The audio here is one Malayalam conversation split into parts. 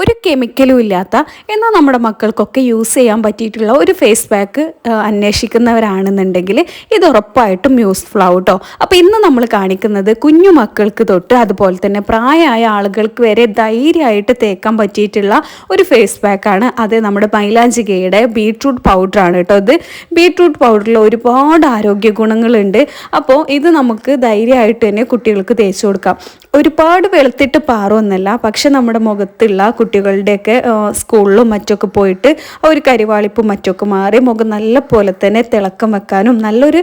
ഒരു കെമിക്കലും ഇല്ലാത്ത എന്നാൽ നമ്മുടെ മക്കൾക്കൊക്കെ യൂസ് ചെയ്യാൻ പറ്റിയിട്ടുള്ള ഒരു ഫേസ് പാക്ക് അന്വേഷിക്കുന്നവരാണെന്നുണ്ടെങ്കിൽ ഇത് ഉറപ്പായിട്ടും യൂസ്ഫുൾ ആവും കേട്ടോ അപ്പോൾ ഇന്ന് നമ്മൾ കാണിക്കുന്നത് കുഞ്ഞു മക്കൾക്ക് തൊട്ട് അതുപോലെ തന്നെ പ്രായമായ ആളുകൾക്ക് വരെ ധൈര്യമായിട്ട് തേക്കാൻ പറ്റിയിട്ടുള്ള ഒരു ഫേസ് പാക്കാണ് അത് നമ്മുടെ മൈലാഞ്ചികയുടെ ബീട്രൂട്ട് പൗഡറാണ് കേട്ടോ ഇത്. ബീട്രൂട്ട് പൗഡറിൽ ഒരുപാട് ആരോഗ്യ ഗുണങ്ങളുണ്ട്. അപ്പോൾ ഇത് നമുക്ക് ധൈര്യമായിട്ട് തന്നെ കുട്ടികൾക്ക് തേച്ച് കൊടുക്കാം. ഒരുപാട് വെളുത്തിട്ട് പാറൊന്നല്ല പക്ഷെ നമ്മുടെ മുഖത്തുള്ള കുട്ടികളുടെയൊക്കെ സ്കൂളിലും മറ്റൊക്കെ പോയിട്ട് ഒരു കരിവാളിപ്പും മറ്റൊക്കെ മാറി മുഖം നല്ല പോലെ തന്നെ തിളക്കം വെക്കാനും നല്ലൊരു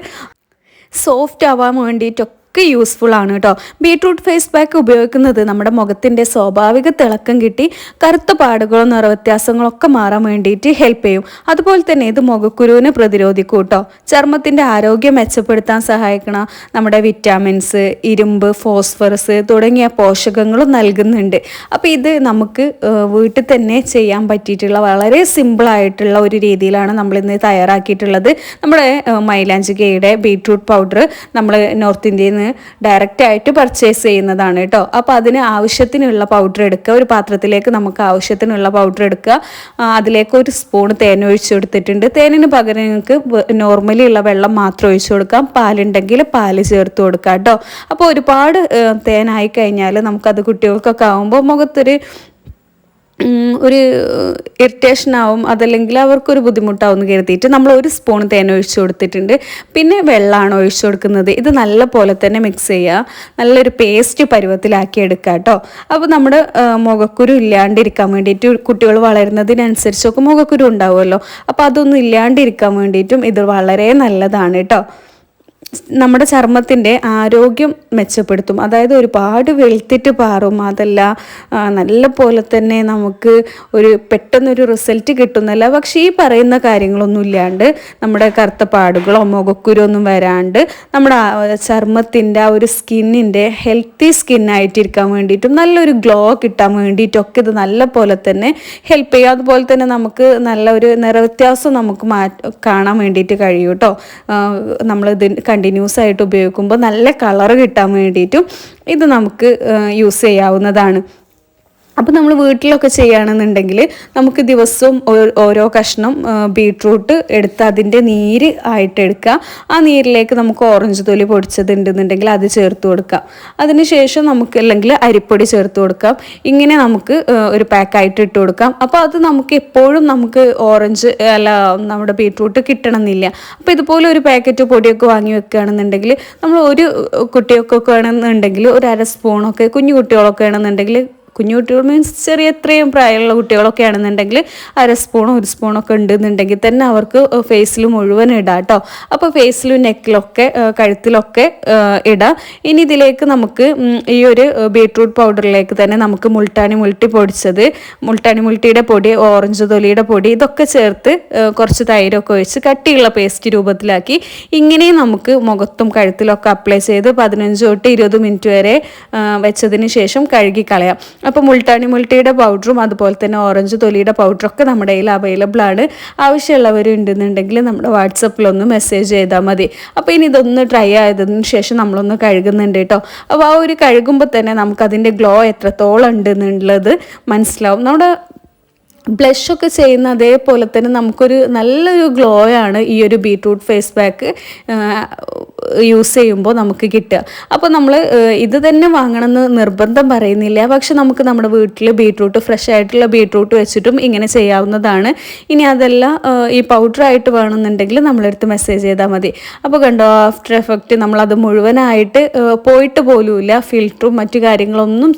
സോഫ്റ്റ് ആവാൻ വേണ്ടിയിട്ടൊക്കെ ഒക്കെ യൂസ്ഫുൾ ആണ് കേട്ടോ ബീട്രൂട്ട് ഫേസ് പാക്ക് ഉപയോഗിക്കുന്നത് നമ്മുടെ മുഖത്തിന്റെ സ്വാഭാവിക തിളക്കം കിട്ടി കറുത്ത പാടുകളും നിറവ്യത്യാസങ്ങളൊക്കെ മാറാൻ വേണ്ടിയിട്ട് ഹെൽപ്പ് ചെയ്യും. അതുപോലെ തന്നെ ഇത് മുഖക്കുരുവിനെ പ്രതിരോധിക്കും കേട്ടോ ചർമ്മത്തിന്റെ ആരോഗ്യം മെച്ചപ്പെടുത്താൻ സഹായിക്കണം നമ്മുടെ വിറ്റാമിൻസ് ഇരുമ്പ് ഫോസ്ഫറസ് തുടങ്ങിയ പോഷകങ്ങളും നൽകുന്നുണ്ട്. അപ്പോൾ ഇത് നമുക്ക് വീട്ടിൽ തന്നെ ചെയ്യാൻ പറ്റിയിട്ടുള്ള വളരെ സിമ്പിളായിട്ടുള്ള ഒരു രീതിയിലാണ് നമ്മളിന്ന് തയ്യാറാക്കിയിട്ടുള്ളത്. നമ്മുടെ മൈലാഞ്ചികയുടെ ബീട്രൂട്ട് പൗഡർ നമ്മൾ നോർത്ത് ഇന്ത്യയിൽ നിന്ന് ഡയറക്റ്റ് ആയിട്ട് പർച്ചേസ് ചെയ്യുന്നതാണ് കേട്ടോ അപ്പോൾ അതിന് ആവശ്യത്തിനുള്ള പൗഡർ എടുക്കുക. ഒരു പാത്രത്തിലേക്ക് നമുക്ക് ആവശ്യത്തിനുള്ള പൗഡർ എടുക്കുക. അതിലേക്ക് ഒരു സ്പൂൺ തേൻ ഒഴിച്ചു കൊടുത്തിട്ടുണ്ട്. തേനിന് പകരം നിങ്ങൾക്ക് നോർമലി ഉള്ള വെള്ളം മാത്രം ഒഴിച്ചു കൊടുക്കാം. പാലുണ്ടെങ്കിൽ പാൽ ചേർത്ത് കൊടുക്കാം കേട്ടോ അപ്പോൾ ഒരുപാട് തേനായി കഴിഞ്ഞാൽ നമുക്കത് കുട്ടികൾക്കൊക്കെ ആകുമ്പോൾ മുഖത്തൊരു ഒരു ഇറിറ്റേഷൻ ആവും അതല്ലെങ്കിൽ അവർക്കൊരു ബുദ്ധിമുട്ടാവും കരുതിയിട്ട് നമ്മൾ ഒരു സ്പൂൺ തേൻ ഒഴിച്ചു കൊടുത്തിട്ടുണ്ട്. പിന്നെ വെള്ളമാണ് ഒഴിച്ചു കൊടുക്കുന്നത്. ഇത് നല്ല പോലെ തന്നെ മിക്സ് ചെയ്യുക. നല്ലൊരു പേസ്റ്റ് പരുവത്തിലാക്കി എടുക്കുക കേട്ടോ. അപ്പോൾ നമ്മുടെ മുഖക്കുരു ഇല്ലാണ്ടിരിക്കാൻ വേണ്ടിയിട്ട് കുട്ടികൾ വളരുന്നതിനനുസരിച്ചൊക്കെ മുഖക്കുരു ഉണ്ടാവുമല്ലോ. അപ്പോൾ അതൊന്നും ഇല്ലാണ്ടിരിക്കാൻ വേണ്ടിയിട്ടും ഇത് വളരെ നല്ലതാണ് കേട്ടോ. നമ്മുടെ ചർമ്മത്തിന്റെ ആരോഗ്യം മെച്ചപ്പെടുത്തും. അതായത് ഒരുപാട് വെളുത്തിട്ട് പാറും. അതല്ല നല്ല പോലെ തന്നെ നമുക്ക് ഒരു പെട്ടെന്നൊരു റിസൾട്ട് കിട്ടുന്നില്ല. പക്ഷേ ഈ പറയുന്ന കാര്യങ്ങളൊന്നും ഇല്ലാണ്ട് നമ്മുടെ കറുത്ത പാടുകളോ മുഖക്കുരോ ഒന്നും വരാണ്ട് നമ്മുടെ ചർമ്മത്തിന്റെ ആ ഒരു സ്കിന്നിന്റെ ഹെൽത്തി സ്കിന്നായിട്ടിരിക്കാൻ വേണ്ടിയിട്ടും നല്ലൊരു ഗ്ലോ കിട്ടാൻ വേണ്ടിയിട്ടൊക്കെ ഇത് നല്ല പോലെ തന്നെ ഹെൽപ്പ് ചെയ്യും അതുപോലെ തന്നെ നമുക്ക് നല്ല ഒരു നിറവ്യത്യാസം നമുക്ക് മാ കാണാൻ വേണ്ടിയിട്ട് കഴിയും കേട്ടോ. നമ്മളിത് കണ്ടിന്യൂസ് ആയിട്ട് ഉപയോഗിക്കുമ്പോൾ നല്ല കളർ കിട്ടാൻ വേണ്ടിയിട്ടും ഇത് നമുക്ക് യൂസ് ചെയ്യാവുന്നതാണ്. അപ്പോൾ നമ്മൾ വീട്ടിലൊക്കെ ചെയ്യുകയാണെന്നുണ്ടെങ്കിൽ നമുക്ക് ദിവസവും ഓരോ കഷ്ണം ബീട്രൂട്ട് എടുത്ത് അതിന്റെ നീര് ആയിട്ട് എടുക്കുക. ആ നീരിലേക്ക് നമുക്ക് ഓറഞ്ച് തൊലി പൊടിച്ചതുണ്ടെന്നുണ്ടെങ്കിൽ അത് ചേർത്ത് കൊടുക്കാം അതിനുശേഷം നമുക്ക് അല്ലെങ്കിൽ അരിപ്പൊടി ചേർത്ത് കൊടുക്കാം. ഇങ്ങനെ നമുക്ക് ഒരു പാക്കായിട്ട് ഇട്ട് കൊടുക്കാം. അപ്പോൾ അത് നമുക്ക് എപ്പോഴും നമുക്ക് ഓറഞ്ച് അല്ല നമ്മുടെ ബീട്രൂട്ട് കിട്ടണമെന്നില്ല. അപ്പോൾ ഇതുപോലെ ഒരു പാക്കറ്റ് പൊടിയൊക്കെ വാങ്ങി വെക്കുകയാണെന്നുണ്ടെങ്കിൽ നമ്മൾ ഒരു കുട്ടിയൊക്കെ ആണെന്നുണ്ടെങ്കിൽ ഒരു അര സ്പൂണൊക്കെ കുഞ്ഞു കുട്ടികളൊക്കെ ആണെന്നുണ്ടെങ്കിൽ കുഞ്ഞു കുട്ടികൾ മീൻസ് ചെറിയ എത്രയും പ്രായമുള്ള കുട്ടികളൊക്കെ ആണെന്നുണ്ടെങ്കിൽ അര സ്പൂണോ ഒരു സ്പൂണൊക്കെ ഉണ്ടെന്നുണ്ടെങ്കിൽ തന്നെ അവർക്ക് ഫേസിൽ മുഴുവൻ ഇടാം കേട്ടോ. അപ്പോൾ ഫേസിലും നെക്കിലൊക്കെ കഴുത്തിലൊക്കെ ഇടാം. ഇനി ഇതിലേക്ക് നമുക്ക് ഈ ഒരു ബീട്രൂട്ട് പൗഡറിലേക്ക് തന്നെ നമുക്ക് മുൾട്ടാണി മുൾട്ടി പൊടിച്ചത്. മുൾട്ടാണി മുൾട്ടിയുടെ പൊടി ഓറഞ്ച് തൊലിയുടെ പൊടി ഇതൊക്കെ ചേർത്ത് കുറച്ച് തൈരൊക്കെ ഒഴിച്ച് കട്ടിയുള്ള പേസ്റ്റ് രൂപത്തിലാക്കി. ഇങ്ങനെ നമുക്ക് മുഖത്തും കഴുത്തിലൊക്കെ അപ്ലൈ ചെയ്ത് പതിനഞ്ച് തൊട്ട് ഇരുപത് മിനിറ്റ് വരെ വെച്ചതിന് ശേഷം കഴുകി കളയാം. അപ്പോൾ മുൾട്ടാണി മുൾട്ടിയുടെ പൗഡറും അതുപോലെ തന്നെ ഓറഞ്ച് തൊലിയുടെ പൗഡറൊക്കെ നമ്മുടെ കയ്യിൽ അവൈലബിൾ ആണ്. ആവശ്യമുള്ളവരുണ്ടെന്നുണ്ടെങ്കിൽ നമ്മുടെ വാട്സപ്പിലൊന്ന് മെസ്സേജ് ചെയ്താൽ മതി. അപ്പോൾ ഇനി ഇതൊന്ന് ട്രൈ ആയതിനു ശേഷം നമ്മളൊന്ന് കഴുകുന്നുണ്ട് കേട്ടോ. അപ്പോൾ ആ ഒരു കഴുകുമ്പോൾ തന്നെ നമുക്കതിന്റെ ഗ്ലോ എത്രത്തോളം ഉണ്ട് എന്നുള്ളത് മനസ്സിലാവും. നമ്മുടെ ബ്ലഷൊക്കെ ചെയ്യുന്ന അതേപോലെ തന്നെ നമുക്കൊരു നല്ലൊരു ഗ്ലോ ആണ് ഈ ഒരു ബീട്രൂട്ട് ഫേസ് പാക്ക് യൂസ് ചെയ്യുമ്പോൾ നമുക്ക് കിട്ടുക. അപ്പോൾ നമ്മൾ ഇത് തന്നെ വാങ്ങണമെന്ന് നിർബന്ധം പറയുന്നില്ല. പക്ഷെ നമുക്ക് നമ്മുടെ വീട്ടിൽ ബീട്രൂട്ട് ഫ്രഷ് ആയിട്ടുള്ള ബീട്രൂട്ട് വെച്ചിട്ടും ഇങ്ങനെ ചെയ്യാവുന്നതാണ്. ഇനി അതല്ല ഈ പൗഡറായിട്ട് വേണമെന്നുണ്ടെങ്കിൽ നമ്മളെടുത്ത് മെസ്സേജ് ചെയ്താൽ മതി. അപ്പോൾ കണ്ടോ ആഫ്റ്റർ എഫക്റ്റ് നമ്മളത് മുഴുവനായിട്ട് പോയിട്ട് പോലുമില്ല. ഫിൽറ്ററും മറ്റു കാര്യങ്ങളൊന്നും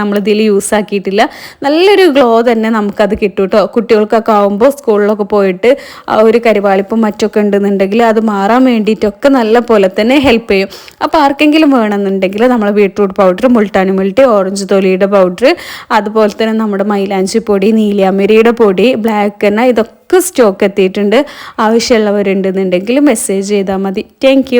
നമ്മളിതിൽ യൂസ് ആക്കിയിട്ടില്ല. നല്ലൊരു ഗ്ലോ തന്നെ നമുക്കത് കിട്ടും കേട്ടോ കുട്ടികൾക്കൊക്കെ ആകുമ്പോൾ സ്കൂളിലൊക്കെ പോയിട്ട് ആ ഒരു കരിവാളിപ്പും മറ്റൊക്കെ ഉണ്ടെന്നുണ്ടെങ്കിൽ അത് മാറാൻ വേണ്ടിയിട്ടൊക്കെ നല്ല പോലെ തന്നെ ഹെൽപ്പ് ചെയ്യും. അപ്പോൾ ആർക്കെങ്കിലും വേണമെന്നുണ്ടെങ്കിൽ നമ്മൾ beetroot powder Multani multi orange തൊലിയുടെ powder അതുപോലെ തന്നെ നമ്മുടെ മൈലാഞ്ചി പൊടി നീലിയാമരിയുടെ പൊടി ബ്ലാക്ക് എണ്ണ ഇതൊക്കെ സ്റ്റോക്ക് എത്തിയിട്ടുണ്ട്. ആവശ്യമുള്ളവരുണ്ടെന്നുണ്ടെങ്കിൽ മെസ്സേജ് ചെയ്താൽ മതി. താങ്ക്